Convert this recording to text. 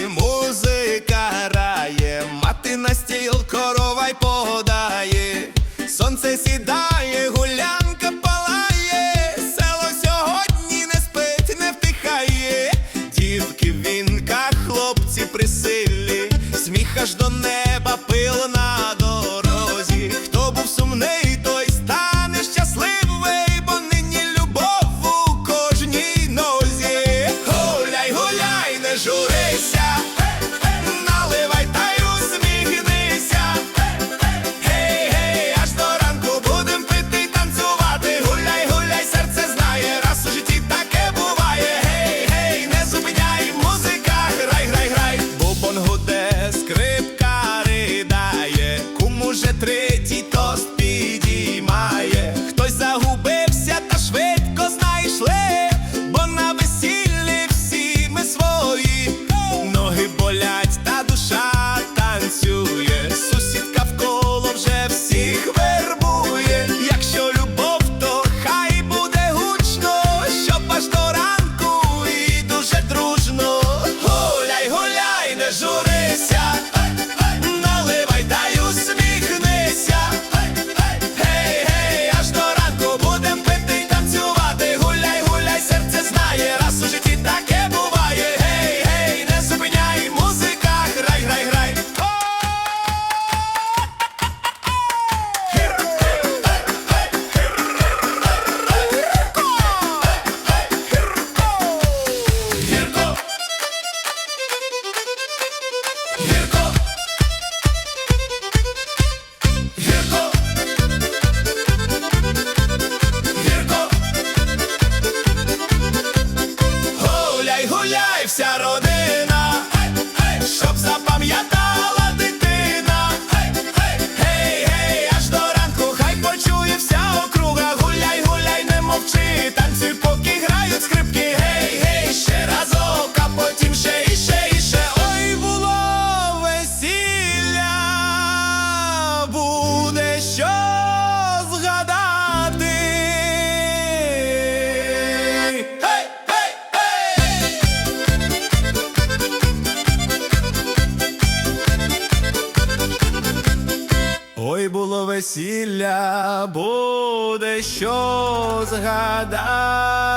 Музика грає, мати на стіл корова й подає, сонце сідає, гулянка палає, село сьогодні не спить, не втихає, дівки в вінках, хлопці при силі, сміх аж до неба пил на дорозі. Хто був сумний, той стане щасливий, бо нині любов у кожній нозі. Гуляй, гуляй, не жуй. é. Ой було весілля, буде що згадати.